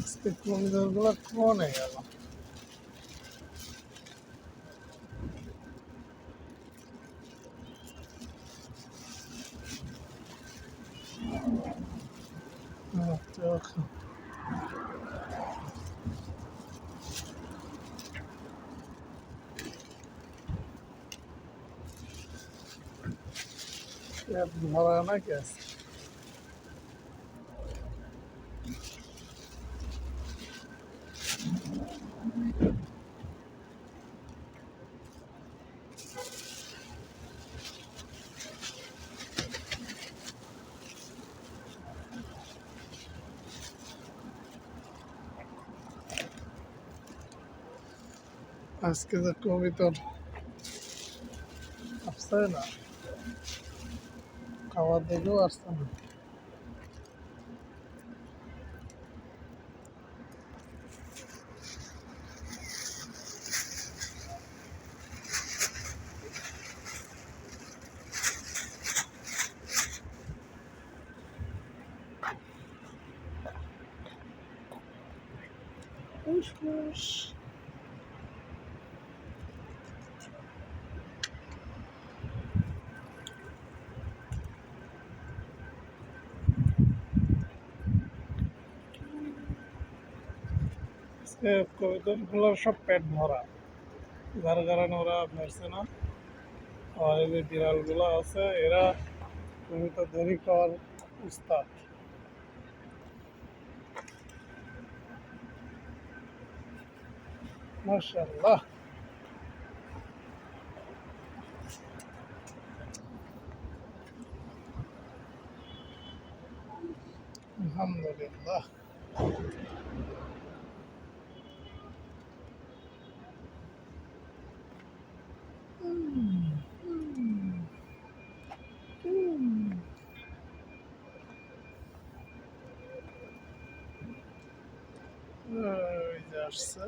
আজকে কবিতাগুলো কনে গেল আচ্ছা ধরা নাকি আছে আজকে তো কবিতার আসছে না খাবার দেখেও আসছে না Ush, ush. কবিতাগুলোর সব পেট ভরা। যার কারণে ওরা ফেরছে না। আর এই যে বিড়ালগুলো আছে, এরা কবিতা দেরি খাওয়ার উস্তাদ ওই যে আসছে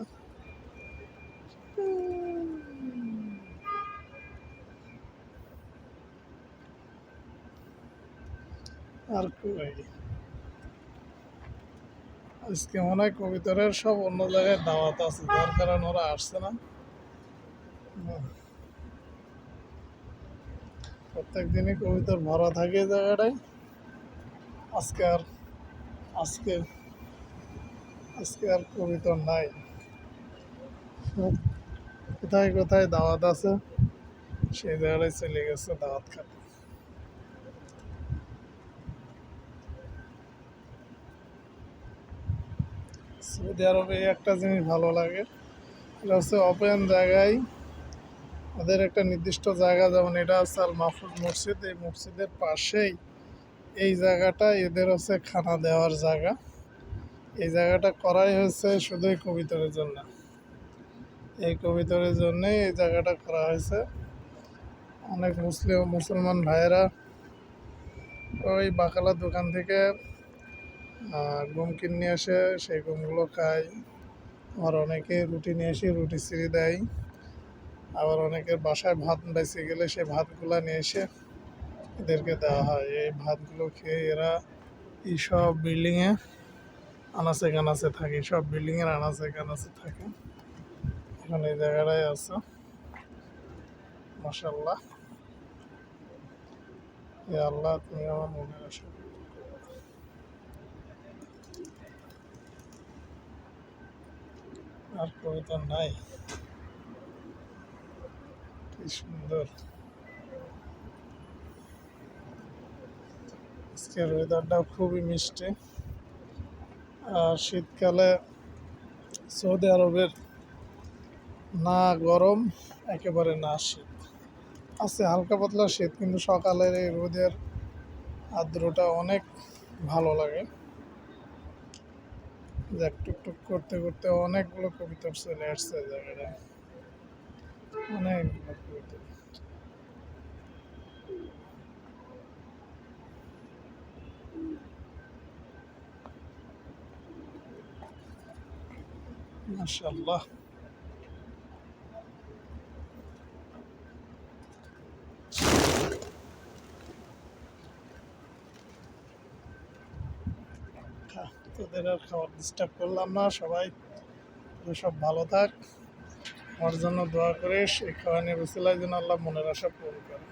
আর আজকে মনে হয় কবিতরের সব অন্য জায়গায় দাওয়াত আছে যার কারণে ওরা আসছে না প্রত্যেক দিনই কবিতর ভরা থাকে জায়গাটায় আজকে আর আজকে আজকে আর কবিতর নাই। কোথায় কোথায় দাওয়াত আছে, সেই জায়গায় চলে গেছে দাওয়াত খাতে। সৌদি আরবে একটা জিনিস ভালো লাগে এটা হচ্ছে ওপেন জায়গায় ওদের একটা নির্দিষ্ট জায়গা, যেমন এটা হচ্ছে আল মাহফুজ মসজিদ, এই মসজিদের পাশেই এই জায়গাটা এদের হচ্ছে খানা দেওয়ার জায়গা। এই জায়গাটা করাই হয়েছে শুধুই কবিতরের জন্য। এই কবিতরের জন্যই এই জায়গাটা করা হয়েছে। অনেক মুসলিম, মুসলমান ভাইয়েরা ওই বাকালার দোকান থেকে গম কিনে নিয়ে আসে, সেই গমগুলো খায়। আবার অনেকে রুটি নিয়ে এসে রুটি ছিঁড়ে দেয়। আবার অনেকের বাসায় ভাত বেঁচে গেলে সেই ভাতগুলো নিয়ে এসে এদেরকে দেওয়া হয়। এই ভাতগুলো খেয়ে এরা এইসব বিল্ডিংয়ে আনাচে কানাচে থাকে, সব বিল্ডিংয়ের আনাচে কানাচে থাকে। এখন এই জায়গাটায় আছে। মাসাল্লাহ এ আল্লাহ, তুমি আমার মনে আসো আর কবিতা নাই। কি সুন্দর। আজকের ওয়েদারটাও খুবই মিষ্টি। শীতকালে সৌদি আরবের না গরম, একেবারে না শীত। আছে হালকা পাতলা শীত, কিন্তু সকালের এই রোদের আর্দ্রটা অনেক ভালো লাগে। যাক, টুকটুক করতে করতে অনেকগুলো কবিতা চলে আসছে জায়গাটায়। অনেকগুলো কবিতা। মাশাল্লাহ খা তোদের আর খাওয়ার ডিস্টার্ব করলাম না, সবাই সব ভালো থাক। আমার জন্য দোয়া করিস, এই খাওয়ানোর উসিলায় যেন আল্লাহ মনের আশা পূরণ করে